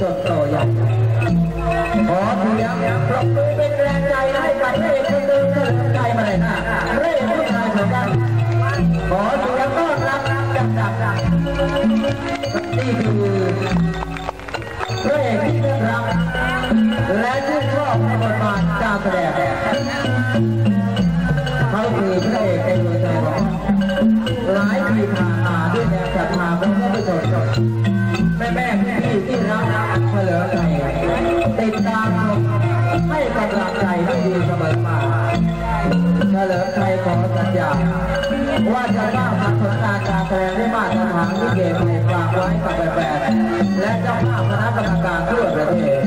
จนโตใหญ่างขอเสียงปรบมือเป็นแรงใจให้กับพระเอกคนเดิมเฉลิมใจมาเลยนะพระเอกผู้ชายของกันขอเสียงต้อนรับจับจับจับนี่คือพระเอกที่ได้รับและชื่นชอบในบทบาทการแสดงเขาคือพระเอกในดวงใจของหลายปีผ่านมาด้วยแรงศรัทธาของท่านผู้ชมแติดตามให้กำลังใจที่ดีเสมอมาเฉลิมใจขอสัญญาว่าจะสร้างพัฒนาการแสดงได้มาตรฐานที่เกมในฝากไว้กับแฟนๆและเจ้าภาพคณะกรรมการทั่วประเทศ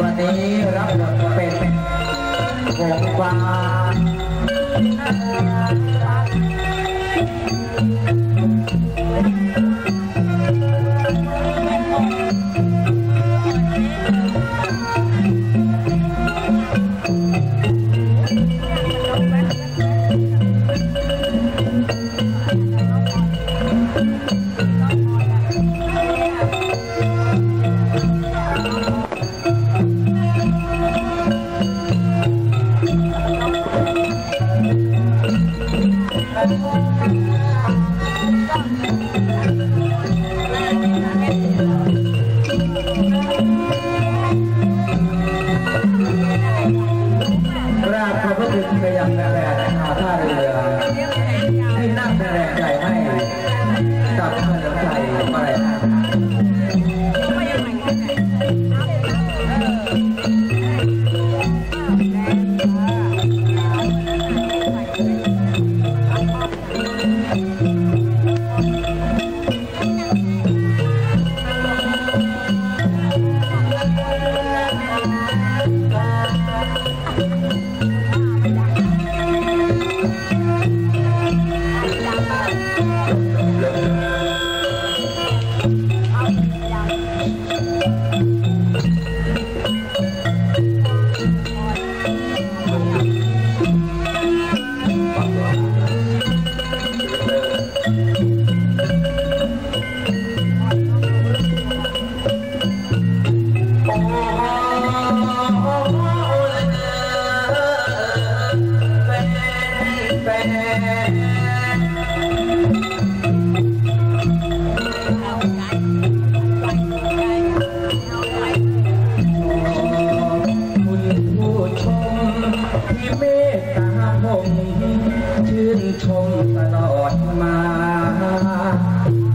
วันนี้รับบทเป็นหงฟ้า รา ผมชื่นชมตลอดมา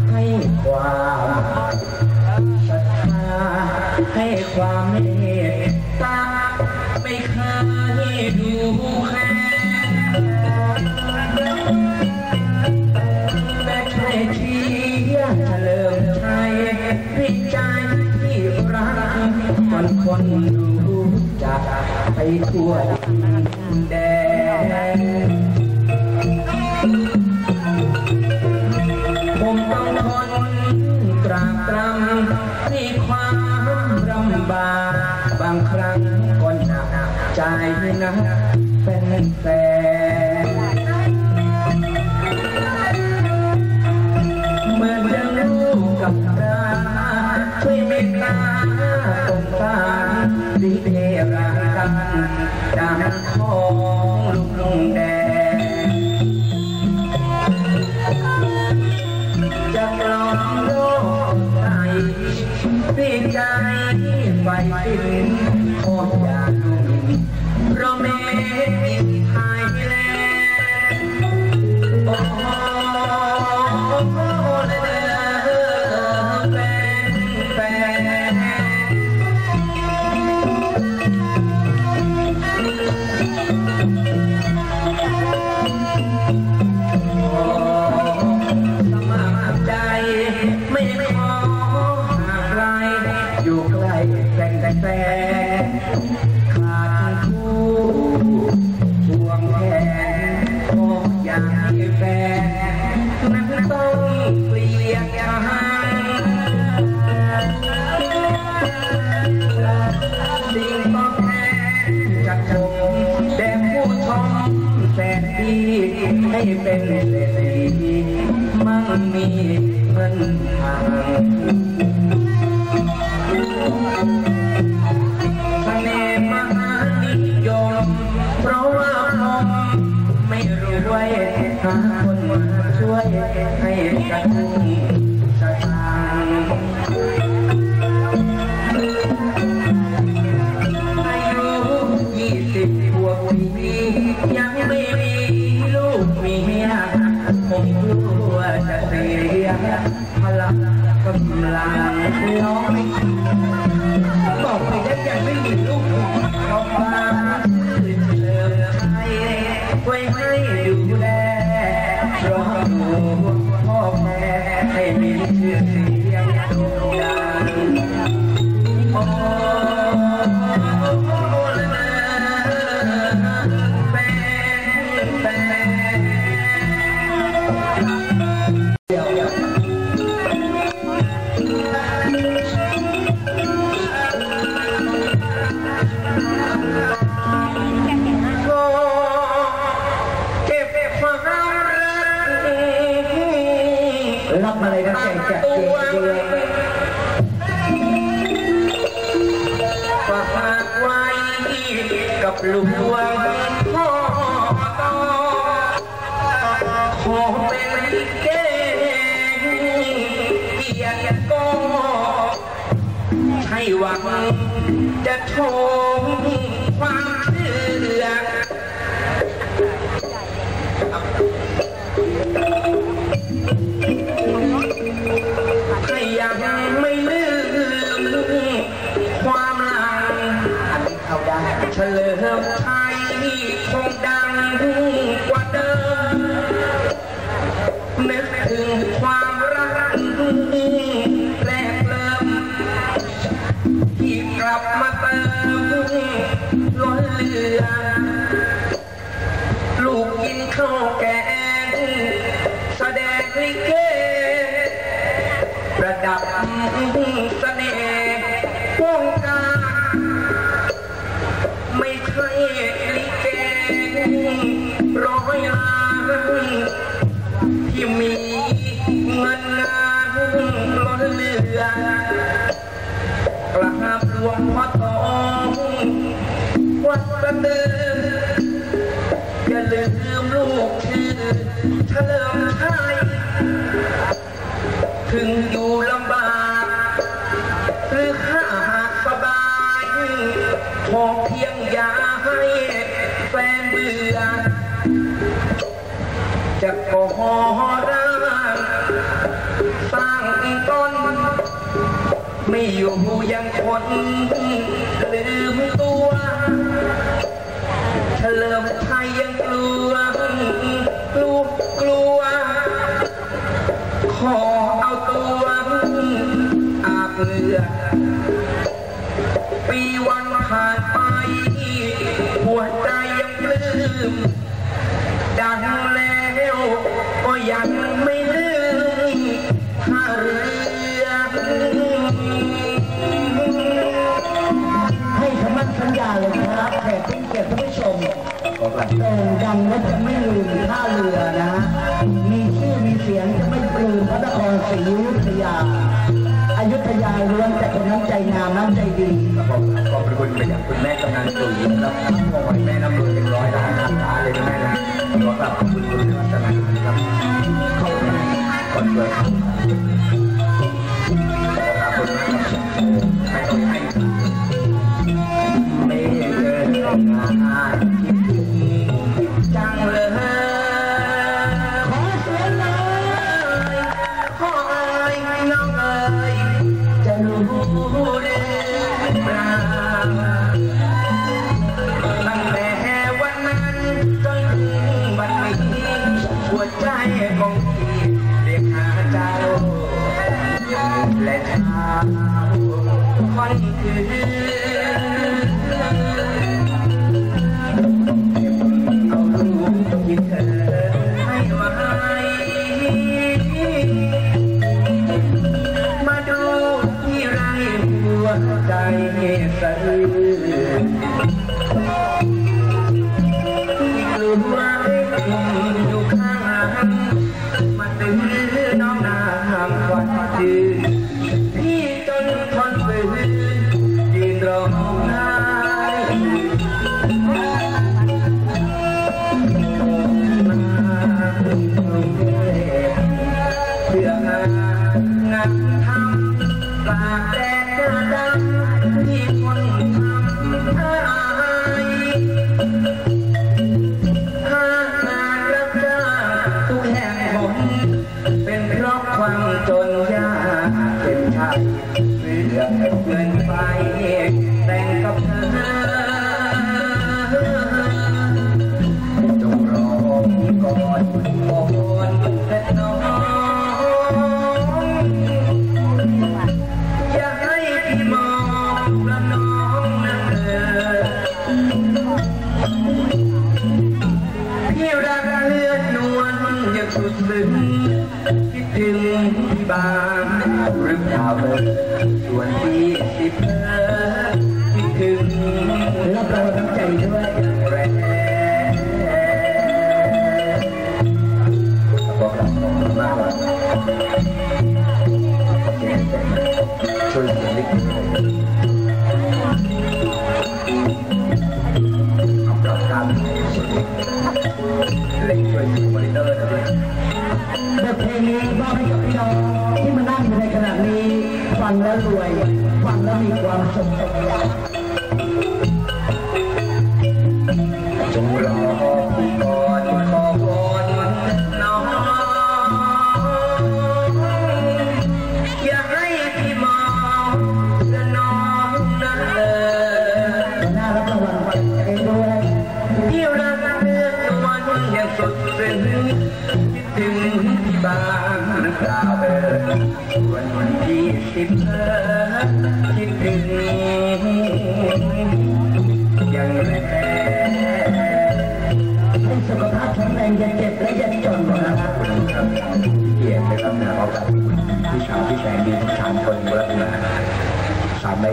ให้ความศรัทธาให้ความเมตตาไม่เคยดูแค่แต่ใช่ที่เฉลิมชัยพิใจที่รักมันคนรู้จักไปทั่วแดน ผ ดังของลุงแดงจะกลองโลกใจปีใจไปสิ้นโคตรอยากลุ่มเพราะเมต ให้เป็นเลยษฐีมั่งมีเงินทางคแนนมหานิยม เพราะว่าผมไม่รวยหาคนมาช่วยให้กัน จะโชมความเชื่อให้ยังไม่ลืมความหลังอันนี้เข้าได้เฉลิม ดับเสน่ห์วงการไม่ใช่ลิเกร้อยล้านที่มีเงินานล้นเหลือกราบหลวงพ่อทองวัดประเดิมอย่าลืมลูกชื่อเฉลิมชัยถึงอยู่ จะขอร่างสร้างต้น ไม่อยู่ยังคนลืมตัว เฉลิมไทยยังกลัวกลัวกลัว ขอเอาตัวอาบเหงื่อปีวันผ่านไปาเลยครับแขกที่เกียรติท่านผู้ชมโด่งดังและจะไม่ลืมท่าเรือนะฮะมีชื่อมีเสียงจะไม่ลืมพระนครศรีอยุธยาอายุธยาล้วนแต่คนน้ำใจงามน้ำใจดีขอบพระคุณไปยังคุณแม่กำนันตุ๋ยและขอให้แม่น้ำรวยเป็นร้อยล้านล้านล้านเลยนะแม่นะขอกราบขอบคุณคุณรัตนาคุณครับขอบคุณก่อนเกิดขอบคุณ รา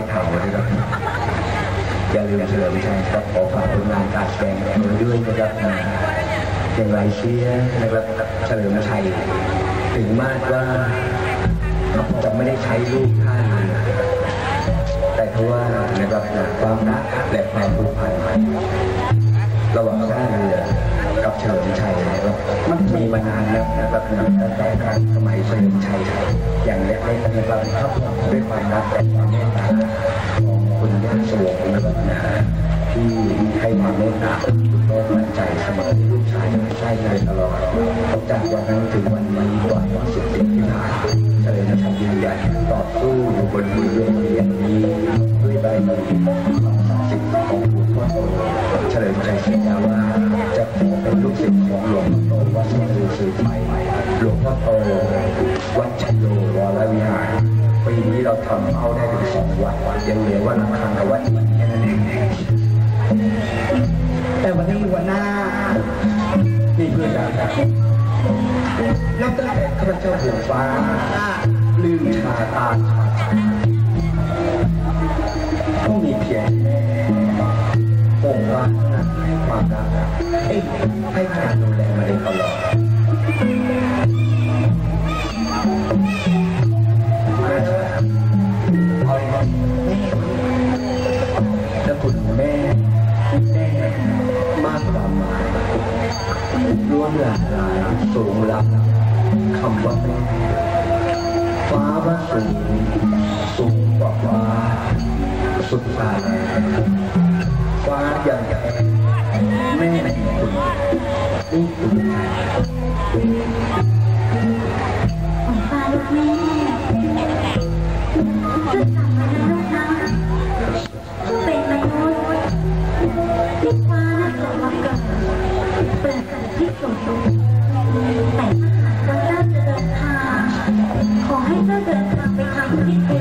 มใบเข่าเลยครับอย่าลืมเฉลิมชัยครับขอฝากผลงานการแสดงไว้ด้วยนะครับนะอย่างไรเชียนะครับเฉลิมชัย ถึงมากว่าจะไม่ได้ใช้รูปท่านแต่เพราะว่านะครับความรักและความผูกพันระหว่างท่าเรือ กับเฉลิมชัยนะครับมันมีมานานแล้วนะครับตั้งแต่การสมัยเฉลิมชัยอย่างเล็กๆนะครับครับด้วยความรักและความเมตตาของคุณย่าสวงนะครับนะที่ให้ความเมตตาและมั่นใจเสมอลูกชายใช่เลยตลอดจากวันนั้นถึงวันนี้กว่าสิบปีที่ผ่านเฉลิมชัยยืนยันต่อสู้อยู่บนบริเวณอย่างนี้ด้วยใบมือค ของหลวงพ่อโตเฉลิมชัยสัญญาว่าจะขอเป็นลูกศิษย์ของหลวงพ่อโตวัดสมุทรสืบไปหลวงพ่อโตวัดชัยโยวรวิหารปีนี้เราทำเข้าได้ถึงสองวัดยังเหลือวัดละคังกับวัดอีกแค่นั้นเองแต่วันนี้วันหน้านี่เพื่อนกันนับตั้งแต่ข้าพเจ้าหัวฟ้าลืมชาตาชาใจก็มีเพียง แม่องค์ว่าให้ความรักให้ให้การดูแลมาโดยตลอดและคุณแม่แม่มากความหมายล้วนหลากหลายสูงลับคำว่าแม่ฟ้าว่าสูงสูงกว่าฟ้าสุดฟ้าฟ้า อย่างแท้แม่คุณนี่คุณของฟ้าลูกแม่ช่วยจำไว้นะลูกนะเป็นมนุษย์ที่ฟ้าน่ะส่งมาเกิดเปิดกิดที่สุดแต่ถ้าหากว่าเจ้าจะเดินทางขอให้เจ้าเดินทางไปทางทิ